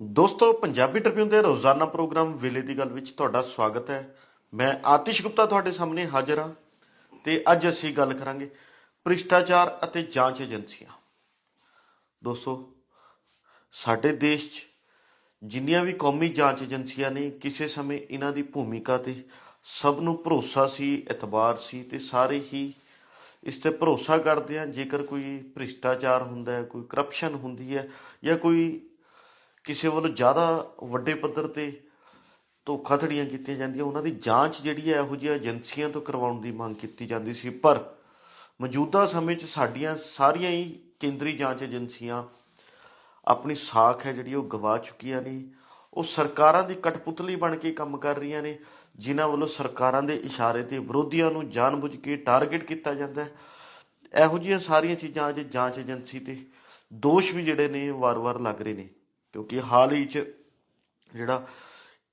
ਦੋਸਤੋ, ਪੰਜਾਬੀ ਟ੍ਰਿਬਿਊਨ ਦੇ ਰੋਜ਼ਾਨਾ ਪ੍ਰੋਗਰਾਮ ਵੇਲੇ ਦੀ ਗੱਲ ਵਿੱਚ ਤੁਹਾਡਾ ਸਵਾਗਤ ਹੈ। ਮੈਂ ਆਤਿਸ਼ ਗੁਪਤਾ ਤੁਹਾਡੇ ਸਾਹਮਣੇ ਹਾਜ਼ਰ ਹਾਂ ਤੇ ਅੱਜ ਅਸੀਂ ਗੱਲ ਕਰਾਂਗੇ ਭ੍ਰਿਸ਼ਟਾਚਾਰ ਅਤੇ ਜਾਂਚ ਏਜੰਸੀਆਂ। ਦੋਸਤੋ, ਸਾਡੇ ਦੇਸ਼ 'ਚ ਜਿੰਨੀਆਂ ਵੀ ਕੌਮੀ ਜਾਂਚ ਏਜੰਸੀਆਂ ਨੇ, ਕਿਸੇ ਸਮੇਂ ਇਹਨਾਂ ਦੀ ਭੂਮਿਕਾ ਤੇ ਸਭ ਨੂੰ ਭਰੋਸਾ ਸੀ, ਇਤਬਾਰ ਸੀ ਤੇ ਸਾਰੇ ਹੀ ਇਸ ਤੇ ਭਰੋਸਾ ਕਰਦੇ ਆ। ਜੇਕਰ ਕੋਈ ਭ੍ਰਿਸ਼ਟਾਚਾਰ ਹੁੰਦਾ ਹੈ, ਕੋਈ ਕਰਪਸ਼ਨ ਹੁੰਦੀ ਹੈ ਜਾਂ ਕੋਈ ਕਿਸੇ ਵੱਲੋਂ ਜ਼ਿਆਦਾ ਵੱਡੇ ਪੱਧਰ ਤੇ ਧੋਖਾਧੜੀਆਂ ਕੀਤੀਆਂ ਜਾਂਦੀਆਂ, ਉਹਨਾਂ ਦੀ ਜਾਂਚ ਜਿਹੜੀ ਹੈ, ਇਹੋ ਜਿਹੀਆਂ ਏਜੰਸੀਆਂ ਤੋਂ ਕਰਵਾਉਣ ਦੀ ਮੰਗ ਕੀਤੀ ਜਾਂਦੀ ਸੀ। ਪਰ ਮੌਜੂਦਾ ਸਮੇਂ 'ਚ ਸਾਡੀਆਂ ਸਾਰੀਆਂ ਹੀ ਕੇਂਦਰੀ ਜਾਂਚ ਏਜੰਸੀਆਂ ਆਪਣੀ ਸਾਖ ਹੈ ਜਿਹੜੀ ਉਹ ਗਵਾ ਚੁੱਕੀਆਂ ਨੇ। ਉਹ ਸਰਕਾਰਾਂ ਦੀ ਕਠਪੁਤਲੀ ਬਣ ਕੇ ਕੰਮ ਕਰ ਰਹੀਆਂ ਨੇ, ਜਿਨ੍ਹਾਂ ਵੱਲੋਂ ਸਰਕਾਰਾਂ ਦੇ ਇਸ਼ਾਰੇ ਤੇ ਵਿਰੋਧੀਆਂ ਨੂੰ ਜਾਣਬੁੱਝ ਕੇ ਟਾਰਗੇਟ ਕੀਤਾ ਜਾਂਦਾ ਹੈ। ਇਹੋ ਜਿਹੀਆਂ ਸਾਰੀਆਂ ਚੀਜ਼ਾਂ ਅੱਜ ਜਾਂਚ ਏਜੰਸੀ ਤੇ ਦੋਸ਼ ਵੀ ਜਿਹੜੇ ਨੇ ਵਾਰ-ਵਾਰ ਲੱਗ ਰਹੇ ਨੇ। ਕਿਉਂਕਿ ਹਾਲ ਹੀ ਚ ਜਿਹੜਾ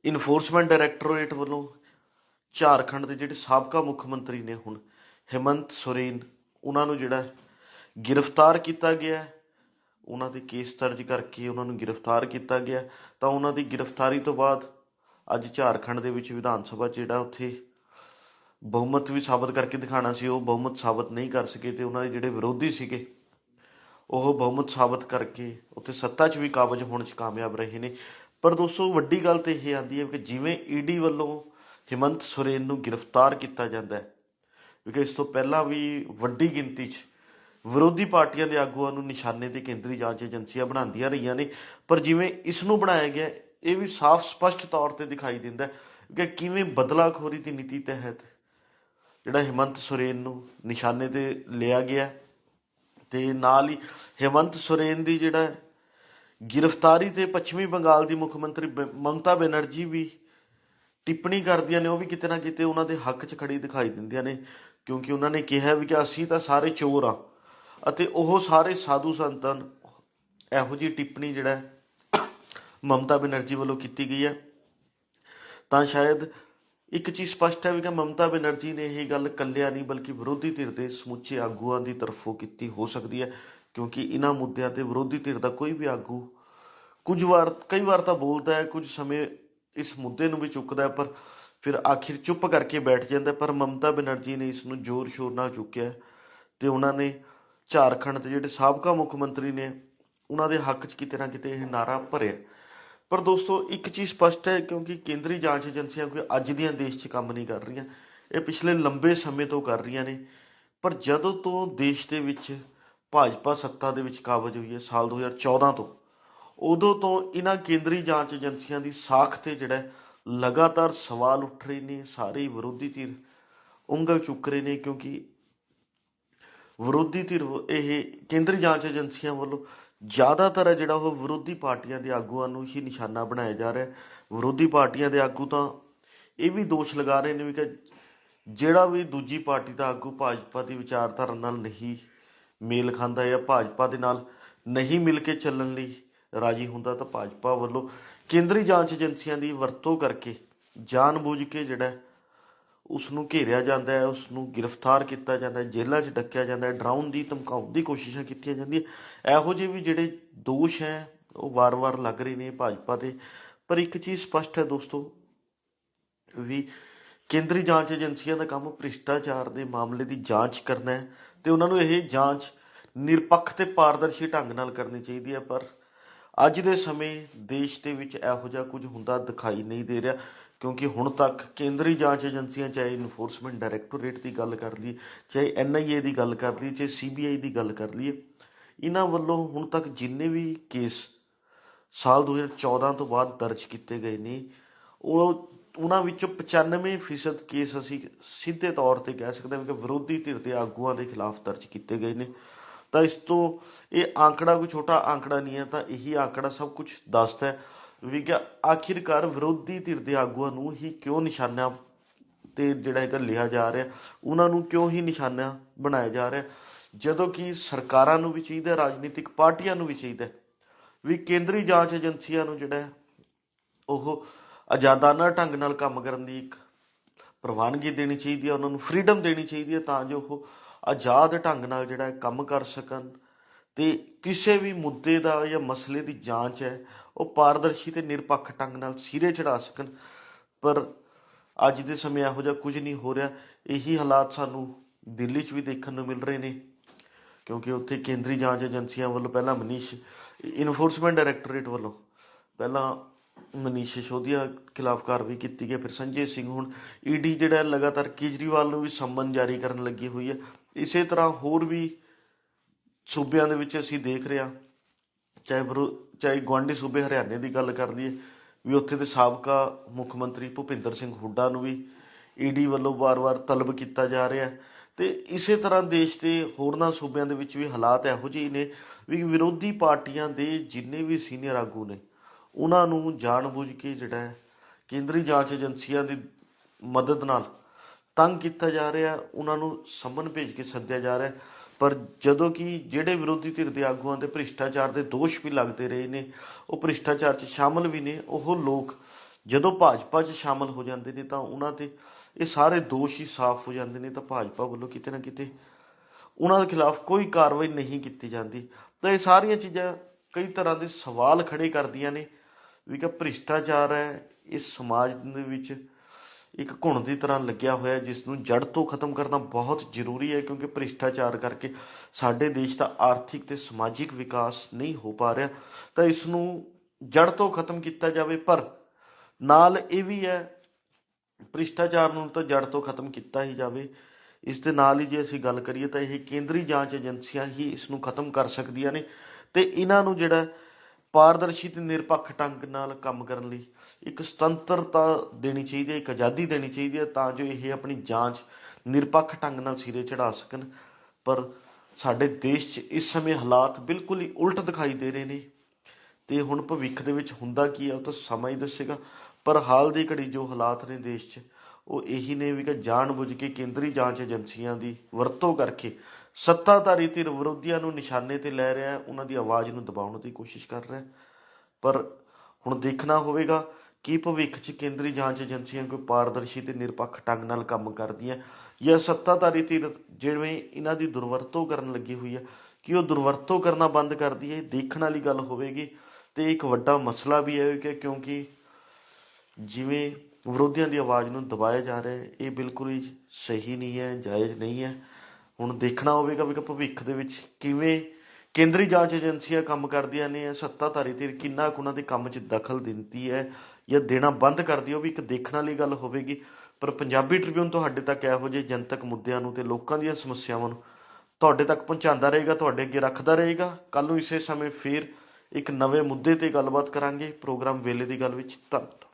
ਇਨਫੋਰਸਮੈਂਟ ਡਾਇਰੈਕਟੋਰੇਟ ਵੱਲੋਂ ਝਾਰਖੰਡ ਦੇ ਜਿਹੜੇ ਸਾਬਕਾ ਮੁੱਖ ਮੰਤਰੀ ਨੇ ਹੁਣ, ਹਿਮੰਤ ਸੋਰੇਨ, ਉਹਨਾਂ ਨੂੰ ਜਿਹੜਾ ਗ੍ਰਿਫਤਾਰ ਕੀਤਾ ਗਿਆ ਹੈ। ਉਹਨਾਂ ਦੇ ਕੇਸ ਦਰਜ ਕਰਕੇ ਉਹਨਾਂ ਨੂੰ ਗ੍ਰਿਫਤਾਰ ਕੀਤਾ ਗਿਆ ਤਾਂ ਉਹਨਾਂ ਦੀ ਗ੍ਰਿਫਤਾਰੀ ਤੋਂ ਬਾਅਦ ਅੱਜ ਝਾਰਖੰਡ ਦੇ ਵਿੱਚ ਵਿਧਾਨ ਸਭਾ 'ਚ ਜਿਹੜਾ ਉੱਥੇ ਬਹੁਮਤ ਵੀ ਸਾਬਤ ਕਰਕੇ ਦਿਖਾਣਾ ਸੀ। ਉਹ ਬਹੁਮਤ ਸਾਬਤ ਨਹੀਂ ਕਰ ਸਕੇ ਤੇ ਉਹਨਾਂ ਦੇ ਜਿਹੜੇ ਵਿਰੋਧੀ ਸੀਗੇ ਉਹ ਬਹੁਮਤ ਸਾਬਤ ਕਰਕੇ ਉੱਥੇ ਸੱਤਾ 'ਚ ਵੀ ਕਾਬਜ ਹੋਣ 'ਚ ਕਾਮਯਾਬ ਰਹੇ ਨੇ। ਪਰ ਦੋਸਤੋ, ਵੱਡੀ ਗੱਲ ਤੇ ਇਹ ਆਂਦੀ ਹੈ ਕਿ ਜਿਵੇਂ ਈਡੀ ਵੱਲੋਂ ਹਿਮੰਤ ਸੋਰੇਨ ਨੂੰ ਗ੍ਰਿਫਤਾਰ ਕੀਤਾ ਜਾਂਦਾ ਹੈ, ਕਿਉਂਕਿ ਇਸ ਤੋਂ ਪਹਿਲਾਂ ਵੀ ਵੱਡੀ ਗਿਣਤੀ 'ਚ ਵਿਰੋਧੀ ਪਾਰਟੀਆਂ ਦੇ ਆਗੂਆਂ ਨੂੰ ਨਿਸ਼ਾਨੇ ਤੇ ਕੇਂਦਰੀ ਜਾਂਚ ਏਜੰਸੀਆਂ ਬਣਾਉਂਦੀਆਂ ਰਹੀਆਂ ਨੇ। ਪਰ ਜਿਵੇਂ ਇਸ ਨੂੰ ਬਣਾਇਆ ਗਿਆ, ਇਹ ਵੀ ਸਾਫ਼ ਸਪਸ਼ਟ ਤੌਰ ਤੇ ਦਿਖਾਈ ਦਿੰਦਾ ਕਿ ਕਿਵੇਂ ਬਦਲਾਖੋਰੀ ਦੀ ਨੀਤੀ ਤਹਿਤ ਜਿਹੜਾ ਹਿਮੰਤ ਸੁਰੇਨ ਨੂੰ ਨਿਸ਼ਾਨੇ ਤੇ ਲਿਆ ਗਿਆ ਤੇ ਨਾਲ ਹੀ ਹਿਮੰਤ ਸੋਰੇਨ ਦੀ ਜਿਹੜਾ ਗ੍ਰਿਫਤਾਰੀ ਤੇ ਪੱਛਮੀ ਬੰਗਾਲ ਦੀ ਮੁੱਖ ਮੰਤਰੀ ਬ- ਮਮਤਾ ਬੈਨਰਜੀ ਵੀ ਟਿੱਪਣੀ ਕਰਦੀਆਂ ਨੇ, ਉਹ ਵੀ ਕਿਤੇ ਨਾ ਕਿਤੇ ਉਹਨਾਂ ਦੇ ਹੱਕ 'ਚ ਖੜੀ ਦਿਖਾਈ ਦਿੰਦੀਆਂ ਨੇ, ਕਿਉਂਕਿ ਉਹਨਾਂ ਨੇ ਕਿਹਾ ਵੀ ਕਿ ਅਸੀਂ ਤਾਂ ਸਾਰੇ ਚੋਰ ਆ ਅਤੇ ਉਹ ਸਾਰੇ ਸਾਧੂ ਸੰਤਨ ਇਹੋ ਜੀ ਟਿੱਪਣੀ ਜਿਹੜਾ ਮਮਤਾ ਬੈਨਰਜੀ ਵੱਲੋਂ ਕੀਤੀ ਗਈ ਹੈ। ਤਾਂ ਸ਼ਾਇਦ ਇੱਕ ਚੀਜ਼ ਸਪਸ਼ਟ ਹੈ ਵੀ ਕਿ ਮਮਤਾ ਬੈਨਰਜੀ ਨੇ ਇਹ ਗੱਲ ਕੱਲਿਆ ਨਹੀਂ ਬਲਕਿ ਵਿਰੋਧੀ ਧਿਰ ਦੇ ਸਮੁੱਚੇ ਆਗੂਆਂ ਦੀ ਤਰਫੋਂ ਕੀਤੀ, ਹੋ ਸਕਦੀ ਹੈ, ਕਿਉਂਕਿ ਇਹਨਾਂ ਮੁੱਦਿਆਂ ਤੇ ਵਿਰੋਧੀ ਧਿਰ ਦਾ ਕੋਈ ਵੀ ਆਗੂ ਕੁਝ ਵਾਰ, ਕਈ ਵਾਰ ਤਾਂ ਬੋਲਦਾ ਹੈ, ਕੁਝ ਸਮੇਂ ਇਸ ਮੁੱਦੇ ਨੂੰ ਵੀ ਚੁੱਕਦਾ ਹੈ, ਪਰ ਫਿਰ ਆਖਿਰ ਚੁੱਪ ਕਰਕੇ ਬੈਠ ਜਾਂਦਾ ਪਰ ਮਮਤਾ ਬੈਨਰਜੀ ਨੇ ਇਸ ਨੂੰ ਜ਼ੋਰ ਸ਼ੋਰ ਨਾਲ ਚੁੱਕਿਆ ਤੇ ਉਹਨਾਂ ਨੇ ਝਾਰਖੰਡ ਦੇ ਜਿਹੜੇ ਸਾਬਕਾ ਮੁੱਖ ਮੰਤਰੀ ਨੇ, ਉਹਨਾਂ ਦੇ ਹੱਕ 'ਚ ਕਿਤੇ ਨਾ ਕਿਤੇ ਇਹ ਨਾਰਾ ਭਰਿਆ ਪਰ ਦੋਸਤੋ, ਇੱਕ ਚੀਜ਼ ਸਪਸ਼ਟ ਹੈ ਕਿਉਂਕਿ ਕੇਂਦਰੀ ਜਾਂਚ ਏਜੰਸੀਆਂ ਕੋਈ ਅੱਜ ਦੀਆਂ ਦੇਸ਼ 'ਚ ਕੰਮ ਨਹੀਂ ਕਰ ਰਹੀਆਂ। ਇਹ ਪਿਛਲੇ ਲੰਬੇ ਸਮੇਂ ਤੋਂ ਕਰ ਰਹੀਆਂ ਨੇ। ਪਰ ਜਦੋਂ ਤੋਂ ਦੇਸ਼ ਦੇ ਵਿੱਚ ਭਾਜਪਾ ਸੱਤਾ ਦੇ ਵਿੱਚ ਕਾਬਜ ਹੋਈ ਹੈ, ਸਾਲ 2014 ਤੋਂ, ਉਦੋਂ ਤੋਂ ਇਹਨਾਂ ਕੇਂਦਰੀ ਜਾਂਚ ਏਜੰਸੀਆਂ ਦੀ ਸਾਖ ਤੇ ਜਿਹੜਾ ਲਗਾਤਾਰ ਸਵਾਲ ਉੱਠ ਰਹੇ ਨੇ, ਸਾਰੇ ਵਿਰੋਧੀ ਧਿਰ ਉਂਗਲ ਚੁੱਕ ਰਹੇ ਨੇ ਕਿਉਂਕਿ ਵਿਰੋਧੀ ਧਿਰ ਇਹ ਕੇਂਦਰੀ ਜਾਂਚ ਏਜੰਸੀਆਂ ਵੱਲੋਂ ਜ਼ਿਆਦਾਤਰ ਹੈ ਜਿਹੜਾ ਉਹ ਵਿਰੋਧੀ ਪਾਰਟੀਆਂ ਦੇ ਆਗੂਆਂ ਨੂੰ ਹੀ ਨਿਸ਼ਾਨਾ ਬਣਾਇਆ ਜਾ ਰਿਹਾ ਵਿਰੋਧੀ ਪਾਰਟੀਆਂ ਦੇ ਆਗੂ ਤਾਂ ਇਹ ਵੀ ਦੋਸ਼ ਲਗਾ ਰਹੇ ਨੇ ਵੀ ਕਿ ਜਿਹੜਾ ਵੀ ਦੂਜੀ ਪਾਰਟੀ ਦਾ ਆਗੂ ਭਾਜਪਾ ਦੀ ਵਿਚਾਰਧਾਰਾ ਨਾਲ ਨਹੀਂ ਮੇਲ ਖਾਂਦਾ ਜਾਂ ਭਾਜਪਾ ਦੇ ਨਾਲ ਨਹੀਂ ਮਿਲ ਕੇ ਚੱਲਣ ਲਈ ਰਾਜੀ ਹੁੰਦਾ ਤਾਂ ਭਾਜਪਾ ਵੱਲੋਂ ਕੇਂਦਰੀ ਜਾਂਚ ਏਜੰਸੀਆਂ ਦੀ ਵਰਤੋਂ ਕਰਕੇ ਜਾਣਬੁੱਝ ਕੇ ਜਿਹੜਾ ਉਸ ਨੂੰ ਘੇਰਿਆ ਜਾਂਦਾ ਹੈ ਉਸ ਨੂੰ ਗ੍ਰਿਫਤਾਰ ਕੀਤਾ ਜਾਂਦਾ ਹੈ, ਜੇਲ੍ਹਾਂ 'ਚ ਡੱਕਿਆ ਜਾਂਦਾ ਹੈ, ਡਰਾਉਣ ਦੀ, ਧਮਕਾਉਣ ਦੀ ਕੋਸ਼ਿਸ਼ਾਂ ਕੀਤੀਆਂ ਜਾਂਦੀਆਂ। ਇਹੋ ਜਿਹੇ ਵੀ ਜਿਹੜੇ ਦੋਸ਼ ਹੈ, ਉਹ ਵਾਰ-ਵਾਰ ਲੱਗ ਰਹੇ ਨੇ ਭਾਜਪਾ ਤੇ ਪਰ ਇੱਕ ਚੀਜ਼ ਸਪਸ਼ਟ ਹੈ ਦੋਸਤੋ, ਵੀ ਕੇਂਦਰੀ ਜਾਂਚ ਏਜੰਸੀਆਂ ਦਾ ਕੰਮ ਭ੍ਰਿਸ਼ਟਾਚਾਰ ਦੇ ਮਾਮਲੇ ਦੀ ਜਾਂਚ ਕਰਨਾ ਹੈ ਤੇ ਉਹਨਾਂ ਨੂੰ ਇਹ ਜਾਂਚ ਨਿਰਪੱਖ ਤੇ ਪਾਰਦਰਸ਼ੀ ਢੰਗ ਨਾਲ ਕਰਨੀ ਚਾਹੀਦੀ ਹੈ। ਪਰ ਅੱਜ ਦੇ ਸਮੇਂ ਦੇਸ਼ ਦੇ ਵਿੱਚ ਇਹੋ ਜਿਹਾ ਕੁਝ ਹੁੰਦਾ ਦਿਖਾਈ ਨਹੀਂ ਦੇ ਰਿਹਾ। ਕਿਉਂਕਿ ਹੁਣ ਤੱਕ ਕੇਂਦਰੀ ਜਾਂਚ ਏਜੰਸੀਆਂ, ਚਾਹੇ ਇਨਫੋਰਸਮੈਂਟ ਡਾਇਰੈਕਟੋਰੇਟ ਦੀ ਗੱਲ ਕਰ ਲਈ ਚਾਹੇ ਐਨਆਈਏ ਦੀ ਗੱਲ ਕਰ ਲਈ ਚਾਹੇ ਸੀਬੀਆਈ ਦੀ ਗੱਲ ਕਰ ਲਈਏ, ਇਹਨਾਂ ਵੱਲੋਂ ਹੁਣ ਤੱਕ ਜਿੰਨੇ ਵੀ ਕੇਸ ਸਾਲ 2014 ਤੋਂ ਬਾਅਦ ਦਰਜ ਕੀਤੇ ਗਏ ਨੇ, ਉਹ ਉਹਨਾਂ ਵਿੱਚੋਂ 95% ਕੇਸ ਅਸੀਂ ਸਿੱਧੇ ਤੌਰ ਤੇ ਕਹਿ ਸਕਦੇ ਹਾਂ ਕਿ ਵਿਰੋਧੀ ਧਿਰ ਦੇ ਆਗੂਆਂ ਦੇ ਖਿਲਾਫ ਦਰਜ ਕੀਤੇ ਗਏ ਨੇ। ਤਾਂ ਇਸ ਤੋਂ ਇਹ ਆંકੜਾ ਕੋਈ ਛੋਟਾ ਆંકੜਾ ਨਹੀਂ ਹੈ, ਤਾਂ ਇਹੀ ਆંકੜਾ ਸਭ ਕੁਝ ਦੱਸਦਾ ਹੈ। ਵੀ ਕਿ ਆਖਿਰਕਾਰ ਵਿਰੋਧੀ ਧਿਰ ਦੇ ਆਗੂਆਂ ਨੂੰ ਹੀ ਕਿਉਂ ਨਿਸ਼ਾਨਾ ਤੇ ਜਿਹੜਾ ਹੈਗਾ ਲਿਆ ਜਾ ਰਿਹਾ, ਉਹਨਾਂ ਨੂੰ ਕਿਉਂ ਹੀ ਨਿਸ਼ਾਨਾ ਬਣਾਇਆ ਜਾ ਰਿਹਾ? ਜਦੋਂ ਕਿ ਸਰਕਾਰਾਂ ਨੂੰ ਵੀ ਚਾਹੀਦਾ ਰਾਜਨੀਤਿਕ ਪਾਰਟੀਆਂ ਨੂੰ ਵੀ ਚਾਹੀਦਾ ਵੀ ਕੇਂਦਰੀ ਜਾਂਚ ਏਜੰਸੀਆਂ ਨੂੰ ਜਿਹੜਾ ਉਹ ਆਜ਼ਾਦਾਨਾ ਢੰਗ ਨਾਲ ਕੰਮ ਕਰਨ ਦੀ ਇੱਕ ਪ੍ਰਵਾਨਗੀ ਦੇਣੀ ਚਾਹੀਦੀ ਹੈ, ਉਹਨਾਂ ਨੂੰ ਫ੍ਰੀडम ਦੇਣੀ ਚਾਹੀਦੀ ਹੈ ਤਾਂ ਜੋ ਉਹ ਆਜ਼ਾਦ ਢੰਗ ਨਾਲ ਜਿਹੜਾ ਕੰਮ ਕਰ ਸਕਣ ਤੇ ਕਿਸੇ ਵੀ ਮੁੱਦੇ ਦਾ ਜਾਂ ਮਸਲੇ ਦੀ ਜਾਂਚ ਹੈ ਉਹ ਪਾਰਦਰਸ਼ੀ ਤੇ ਨਿਰਪੱਖ ਢੰਗ ਨਾਲ ਸਿਰੇ ਚੜਾ ਸਕਣ। ਪਰ ਅੱਜ ਦੇ ਸਮੇਂ ਇਹੋ ਜਿਹਾ ਕੁਝ ਨਹੀਂ ਹੋ ਰਿਹਾ। ਇਹੀ ਹਾਲਾਤ ਸਾਨੂੰ ਦਿੱਲੀ 'ਚ ਵੀ ਦੇਖਣ ਨੂੰ ਮਿਲ ਰਹੇ ਨੇ। ਕਿਉਂਕਿ ਉੱਥੇ ਕੇਂਦਰੀ ਜਾਂਚ ਏਜੰਸੀਆਂ ਵੱਲੋਂ ਪਹਿਲਾਂ ਮਨੀਸ਼ ਇਨਫੋਰਸਮੈਂਟ ਡਾਇਰੈਕਟੋਰੇਟ ਵੱਲੋਂ ਪਹਿਲਾਂ ਮਨੀਸ਼ ਸਿਸੋਦੀਆ ਖਿਲਾਫ ਕਾਰਵਾਈ ਕੀਤੀ ਗਈ। ਫਿਰ ਸੰਜੇ ਸਿੰਘ ਹੁਣ ਈਡੀ ਜਿਹੜਾ ਲਗਾਤਾਰ ਕੇਜਰੀਵਾਲ ਨੂੰ ਵੀ ਸੰਮਨ ਜਾਰੀ ਕਰਨ ਲੱਗੀ ਹੋਈ ਹੈ। ਇਸੇ ਤਰ੍ਹਾਂ ਹੋਰ ਵੀ ਸੂਬਿਆਂ ਦੇ ਵਿੱਚ ਅਸੀਂ ਦੇਖ ਰਹੇ ਹਾਂ ਚਾਹੇ ਵਿਰੋ- ਚਾਹੇ ਗੁਆਂਢੀ ਸੂਬੇ ਹਰਿਆਣੇ ਦੀ ਗੱਲ ਕਰ ਲਈਏ, ਵੀ ਉੱਥੇ ਦੇ ਸਾਬਕਾ ਮੁੱਖ ਮੰਤਰੀ ਭੁਪਿੰਦਰ ਸਿੰਘ ਹੁੱਡਾ ਨੂੰ ਵੀ ਈਡੀ ਵੱਲੋਂ ਵਾਰ-ਵਾਰ ਤਲਬ ਕੀਤਾ ਜਾ ਰਿਹਾ ਹੈ। ਤੇ ਇਸੇ ਤਰ੍ਹਾਂ ਦੇਸ਼ ਦੇ ਹੋਰਨਾਂ ਸੂਬਿਆਂ ਦੇ ਵਿੱਚ ਵੀ ਹਾਲਾਤ ਇਹੋ ਜਿਹੇ ਨੇ ਵੀ ਵਿਰੋਧੀ ਪਾਰਟੀਆਂ ਦੇ ਜਿੰਨੇ ਵੀ ਸੀਨੀਅਰ ਆਗੂ ਨੇ, ਉਹਨਾਂ ਨੂੰ ਜਾਣਬੁੱਝ ਕੇ ਜਿਹੜਾ ਕੇਂਦਰੀ ਜਾਂਚ ਏਜੰਸੀਆਂ ਦੀ ਮਦਦ ਨਾਲ ਤੰਗ ਕੀਤਾ ਜਾ ਰਿਹਾ ਉਹਨਾਂ ਨੂੰ ਸੰਮਨ ਭੇਜ ਕੇ ਸੱਦਿਆ ਜਾ ਰਿਹਾ ਪਰ ਜਦੋਂ ਕਿ ਜਿਹੜੇ ਵਿਰੋਧੀ ਧਿਰ ਦੇ ਆਗੂਆਂ ਦੇ ਭ੍ਰਿਸ਼ਟਾਚਾਰ ਦੇ ਦੋਸ਼ ਵੀ ਲੱਗਦੇ ਰਹੇ ਨੇ, ਉਹ ਭ੍ਰਿਸ਼ਟਾਚਾਰ 'ਚ ਸ਼ਾਮਲ ਵੀ ਨੇ, ਉਹ ਲੋਕ ਜਦੋਂ ਭਾਜਪਾ 'ਚ ਸ਼ਾਮਲ ਹੋ ਜਾਂਦੇ ਨੇ ਤਾਂ ਉਹਨਾਂ ਤੇ ਇਹ ਸਾਰੇ ਦੋਸ਼ ਹੀ ਸਾਫ਼ ਹੋ ਜਾਂਦੇ ਨੇ, ਤਾਂ ਭਾਜਪਾ ਵੱਲੋਂ ਕਿਤੇ ਨਾ ਕਿਤੇ ਉਹਨਾਂ ਦੇ ਖਿਲਾਫ ਕੋਈ ਕਾਰਵਾਈ ਨਹੀਂ ਕੀਤੀ ਜਾਂਦੀ। ਤਾਂ ਇਹ ਸਾਰੀਆਂ ਚੀਜ਼ਾਂ ਕਈ ਤਰ੍ਹਾਂ ਦੇ ਸਵਾਲ ਖੜੇ ਕਰਦੀਆਂ ਨੇ ਵੀ ਕਿ ਭ੍ਰਿਸ਼ਟਾਚਾਰ ਹੈ, ਇਸ ਸਮਾਜ ਦੇ ਵਿੱਚ ਇੱਕ ਘੁਣ ਦੀ ਤਰ੍ਹਾਂ ਲੱਗਿਆ ਹੋਇਆ ਜਿਸ ਨੂੰ ਜੜ ਤੋਂ ਖਤਮ ਕਰਨਾ ਬਹੁਤ ਜ਼ਰੂਰੀ ਹੈ, ਕਿਉਂਕਿ ਭ੍ਰਿਸ਼ਟਾਚਾਰ ਕਰਕੇ ਸਾਡੇ ਦੇਸ਼ ਦਾ ਆਰਥਿਕ ਤੇ ਸਮਾਜਿਕ ਵਿਕਾਸ ਨਹੀਂ ਹੋ ਪਾ ਰਿਹਾ, ਤਾਂ ਇਸ ਨੂੰ ਜੜ ਤੋਂ ਖਤਮ ਕੀਤਾ ਜਾਵੇ। ਪਰ ਨਾਲ ਇਹ ਵੀ ਹੈ, ਭ੍ਰਿਸ਼ਟਾਚਾਰ ਨੂੰ ਤਾਂ ਜੜ ਤੋਂ ਖਤਮ ਕੀਤਾ ਹੀ ਜਾਵੇ। ਇਸ ਦੇ ਨਾਲ ਹੀ ਜੇ ਅਸੀਂ ਗੱਲ ਕਰੀਏ, ਤਾਂ ਇਹ ਕੇਂਦਰੀ ਜਾਂਚ ਏਜੰਸੀਆਂ ਹੀ ਇਸ ਨੂੰ ਖਤਮ ਕਰ ਸਕਦੀਆਂ ਨੇ। ਤੇ ਇਹਨਾਂ ਨੂੰ ਜਿਹੜਾ ਪਾਰਦਰਸ਼ੀ ਤੇ ਨਿਰਪੱਖ ਢੰਗ ਨਾਲ ਕੰਮ ਕਰਨ ਲਈ ਇੱਕ ਸੁਤੰਤਰਤਾ ਦੇਣੀ ਚਾਹੀਦੀ ਹੈ, ਇੱਕ ਆਜ਼ਾਦੀ ਦੇਣੀ ਚਾਹੀਦੀ ਹੈ ਤਾਂ ਜੋ ਇਹ ਆਪਣੀ ਜਾਂਚ ਨਿਰਪੱਖ ਢੰਗ ਨਾਲ ਸਿਰੇ ਚੜਾ ਸਕਣ। ਪਰ ਸਾਡੇ ਦੇਸ਼ 'ਚ ਇਸ ਸਮੇਂ ਹਾਲਾਤ ਬਿਲਕੁਲ ਹੀ ਉਲਟ ਦਿਖਾਈ ਦੇ ਰਹੇ ਨੇ। ਤੇ ਹੁਣ ਭਵਿੱਖ ਦੇ ਵਿੱਚ ਹੁੰਦਾ ਕੀ ਹੈ, ਉਹ ਤਾਂ ਸਮਾਂ ਹੀ ਦੱਸੇਗਾ। ਪਰ ਹਾਲ ਦੀ ਘੜੀ ਜੋ ਹਾਲਾਤ ਨੇ ਦੇਸ਼ 'ਚ, ਉਹ ਇਹੀ ਨੇ ਵੀ ਕਿ ਜਾਣਬੁੱਝ ਕੇ ਕੇਂਦਰੀ ਜਾਂਚ ਏਜੰਸੀਆਂ ਦੀ ਵਰਤੋਂ ਕਰਕੇ ਸੱਤਾਧਾਰੀ ਧਿਰ ਵਿਰੋਧੀਆਂ ਨੂੰ ਨਿਸ਼ਾਨੇ ਤੇ ਲੈ ਰਿਹਾ ਹੈ, ਉਹਨਾਂ ਦੀ ਆਵਾਜ਼ ਨੂੰ ਦਬਾਉਣ ਦੀ ਕੋਸ਼ਿਸ਼ ਕਰ ਰਿਹਾ ਹੈ। ਪਰ ਹੁਣ ਦੇਖਣਾ ਹੋਵੇਗਾ ਕਿ ਭਵਿੱਖ 'ਚ ਕੇਂਦਰੀ ਜਾਂਚ ਏਜੰਸੀਆਂ ਕੋਈ ਪਾਰਦਰਸ਼ੀ ਤੇ ਨਿਰਪੱਖ ਢੰਗ ਨਾਲ ਕੰਮ ਕਰਦੀਆਂ ਜਾਂ ਸੱਤਾਧਾਰੀ ਧਿਰ ਜਿਵੇਂ ਇਹਨਾਂ ਦੀ ਦੁਰਵਰਤੋਂ ਕਰਨ ਲੱਗੀ ਹੋਈ ਹੈ, ਕਿ ਉਹ ਦੁਰਵਰਤੋਂ ਕਰਨਾ ਬੰਦ ਕਰਦੀ ਹੈ ਦੇਖਣ ਵਾਲੀ ਗੱਲ ਹੋਵੇਗੀ। ਤੇ ਇੱਕ ਵੱਡਾ ਮਸਲਾ ਵੀ ਹੈ ਕਿ ਕਿਉਂਕਿ ਜਿਵੇਂ ਵਿਰੋਧੀਆਂ ਦੀ ਆਵਾਜ਼ ਨੂੰ ਦਬਾਇਆ ਜਾ ਰਿਹਾ ਹੈ, ਇਹ ਬਿਲਕੁਲ ਹੀ ਸਹੀ ਨਹੀਂ ਹੈ, ਜਾਇਜ਼ ਨਹੀਂ ਹੈ। ਹੁਣ ਦੇਖਣਾ ਹੋਵੇਗਾ ਵੀ ਕਿ ਭਵਿੱਖ ਦੇ ਵਿੱਚ ਕਿਵੇਂ ਕੇਂਦਰੀ ਜਾਂਚ ਏਜੰਸੀਆਂ ਕੰਮ ਕਰਦੀਆਂ ਨੇ, ਸੱਤਾਧਾਰੀ ਧਿਰ ਕਿੰਨਾ ਕੁ ਉਹਨਾਂ ਦੇ ਕੰਮ 'ਚ ਦਖਲ ਦਿੰਦੀ ਹੈ ਜਾਂ ਦੇਣਾ ਬੰਦ ਕਰਦੀ ਹੈ, ਉਹ ਵੀ ਇੱਕ ਦੇਖਣ ਵਾਲੀ ਗੱਲ ਹੋਵੇਗੀ। ਪਰ ਪੰਜਾਬੀ ਟ੍ਰਿਬਿਊਨ ਤੁਹਾਡੇ ਤੱਕ ਇਹੋ ਜਿਹੇ ਜਨਤਕ ਮੁੱਦਿਆਂ ਨੂੰ ਤੇ ਲੋਕਾਂ ਦੀਆਂ ਸਮੱਸਿਆਵਾਂ ਨੂੰ ਤੁਹਾਡੇ ਤੱਕ ਪਹੁੰਚਾਉਂਦਾ ਰਹੇਗਾ, ਤੁਹਾਡੇ ਅੱਗੇ ਰੱਖਦਾ ਰਹੇਗਾ। ਕੱਲ ਨੂੰ ਇਸੇ ਸਮੇਂ ਫੇਰ ਇੱਕ ਨਵੇਂ ਮੁੱਦੇ ਤੇ ਗੱਲਬਾਤ ਕਰਾਂਗੇ। ਪ੍ਰੋਗਰਾਮ ਵੇਲੇ ਦੀ ਗੱਲ ਵਿੱਚ ਧੰਨਵਾਦ।